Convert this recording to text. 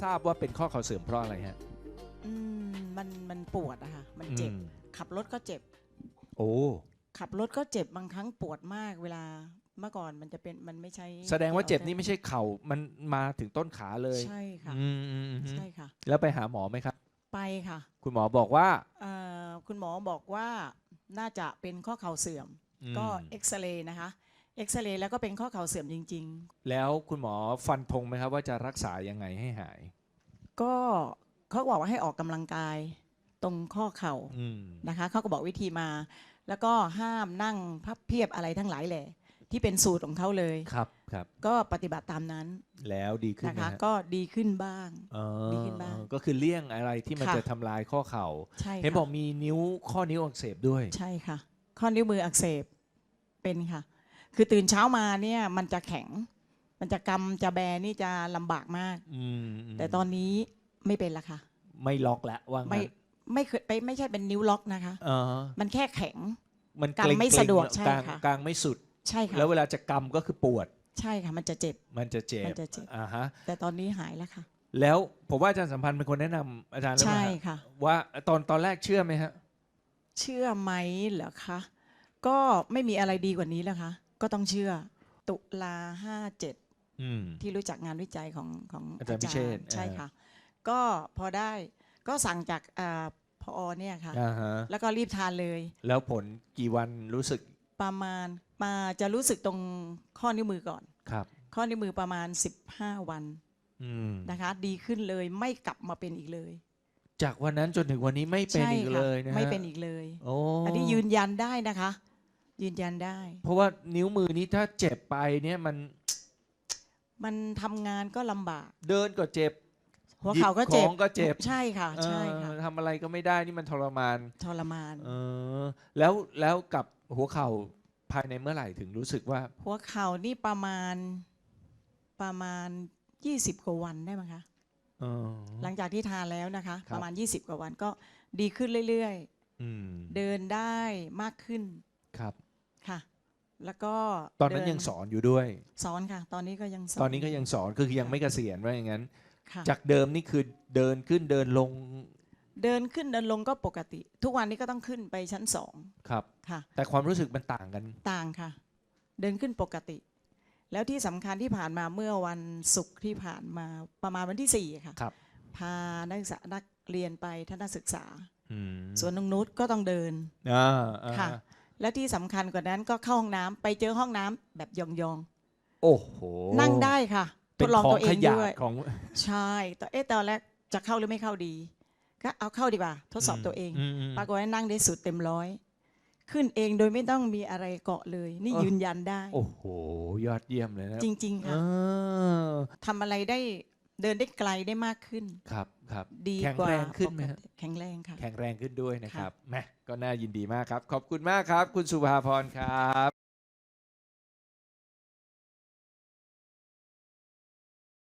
ทราบว่าเป็นข้อเข่าเสื่อมเพราะอะไรฮะ อืมมันมันปวดอะค่ะมันเจ็บ อืม ขับรถก็เจ็บ โอ้ ขับรถก็เจ็บบางครั้งปวดมากเวลาเมื่อก่อนมันจะเป็นมันไม่ใช่แสดงว่าเจ็บนี่ไม่ใช่เข่ามันมาถึงต้นขาเลยใช่ค่ะอืมอืมอืมใช่ค่ะ แล้วไปหาหมอไหมครับ ไปค่ะคุณหมอบอกว่าเอ่อคุณหมอบอกว่าน่าจะเป็นข้อเข่าเสื่อม อืมก็เอ็กซเรย์นะคะ เอ็กซเรย์แล้วก็เป็นข้อเข่าเสื่อมจริง แล้วคุณหมอฟันธงไหมครับว่าจะรักษายังไงให้หาย ๆ ก็เขาบอกว่าให้ออกกำลังกายตรงข้อเข่าอืม นะคะเขาก็บอกวิธีมา แล้วก็ห้ามนั่งพับเพียบอะไรทั้งหลายแหละที่เป็นสูตรของเขาเลย ครับครับ ก็ปฏิบัติตามนั้นแล้วดีขึ้นนะไหมคะ ฮะก็ดีขึ้นบ้างอ๋อดีขึ้นบ้างก็คือเลี่ยงอะไรที่มันค่ะ จะทำลายข้อเข่า ใช่เห็นค่ะบอกมีนิ้วข้อนิ้วอักเสบด้วย ใช่ค่ะ ข้อนิ้วมืออักเสบเป็นค่ะ คือตื่นเช้ามาเนี่ยมันจะแข็ง มันจะกำจะแบนี่จะลำบากมาก อืมมแต่ตอนนี้ไม่เป็นละค่ะ ไม่ล็อกแล้วว่างั้นไม่ไม่เคยไปไม่ใช่เป็นนิ้วล็อกนะคะอ๋อมันแค่แข็ง มันกางไม่เร็ๆสะดวกกใช่ลางค่ะ กลางไม่สุด ใช่ค่ะแล้วเวลาจะกำก็คือปวด ใช่ค่ะ มันจะเจ็บ มันจะเจ็บมันจะเจ็บ อ่าฮะ แต่ตอนนี้หายแล้วค่ะ แล้วผมว่าอาจารย์สัมพันธ์เป็นคนแนะนำอาจารย์หรือเปใช่ล่าฮะค่ะ ว่าตอนตอนแรกเชื่อไหมฮะ เชื่อไหมเหรอคะ ก็ไม่มีอะไรดีกว่านี้แล้วคะ ก็ต้องเชื่อ ตุลาห้าเจ็ดอืม ที่รู้จักงานวิจัยของของอาจารย์พิเชษฐ์ใช่อ่า ค่ะ ก็พอได้ก็สั่งจากอาพอเนี่ยค่ะ อ่าฮะแล้วก็รีบทานเลย แล้วผลกี่วันรู้สึกประมาณมาจะรู้สึกตรงข้อนิ้วมือก่อน ครับ ข้อนิ้วมือประมาณ 15 วันอืม นะคะ ดีขึ้นเลยไม่กลับมาเป็นอีกเลยจากวันนั้นจนถึงวันนี้ไม่เป็นใช่อีกค่ะเลยนะฮะไม่เป็นอีกเลย โอ้อันนี้ยืนยันได้นะคะ ยืนยันได้ เพราะว่านิ้วมือนี้ถ้าเจ็บไปเนี่ยมันมันทำงานก็ลำบาก เดินก็เจ็บหัวเข่าก็เจ็หยิบของก็เจ็บใช่ค่ะ ใช่ค่ะเออทำอะไรก็ไม่ได้นี่มันทรมานทรมาน เออแล้วแล้วกับหัวเข่าภายในเมื่อไหร่ถึงรู้สึกว่า หัวเข่านี่ประมาณประมาณ 20 กว่าวันได้ไหมคะ เออ หลังจากที่ทานแล้วนะคะ ครับ ประมาณ 20 กว่าวันก็ดีขึ้นเรื่อย อืมๆ เดินได้มากขึ้น ครับ ค่ะ แล้วก็ตอนนั้นเดิยังสอนอยู่ด้วย สอนค่ะ ตอนนี้ก็ยังสอน ตอนนี้ก็ยังสอนคือยังไม่เกษียณว่าอย่างนั้น ค่ะจากเดิมนี่คือเดินขึ้นเดินลงเดินขึ้นเดินลงก็ปกติ ทุกวันนี้ก็ต้องขึ้นไปชั้นสองครับ ค่ะ แต่ความรู้สึกมันต่างกัน ต่างค่ะ เดินขึ้นปกติ แล้วที่สำคัญที่ผ่านมาเมื่อวันศุกร์ที่ผ่านมาประมาณวันที่สี่ค่ะ ครับ พานักศึกษานักเรียนไปทัศนศึกษา อืมสวนนงนุชก็ต้องเดิน อ่าอ่าค่ะ และที่สำคัญกว่านั้นก็เข้าห้องน้ำไปเจอห้องน้ำแบบยองโอ้โหๆ นั่งได้ค่ะทเป็นดลองของตัวเอขงยะด้วย ของ ใช่แต่เอ๊ะตอนแรกจะเข้าหรือไม่เข้าดี ก็เอาเข้าดีกว่า ทดสอบตัวเอง มม ปรากฏว่านั่งได้สุดเต็มร้อย ขึ้นเองโดยไม่ต้องมีอะไรเกาะเลย นี่เออ ยืนยันได้ โอ้โห ยอดเยี่ยมเลยนะจริงๆเอค่ะอทำอะไรได้ เดินได้ไกลได้มากขึ้น ครับครับดีแข็งกว่าแรงขึ้นไหมปกฮะติแข็งแรงค่ะ แข็งแรงขึ้นด้วยนะครับค่ะแหมก็น่ายินดีมากครับ ขอบคุณมากครับ คุณสุภาพรครับ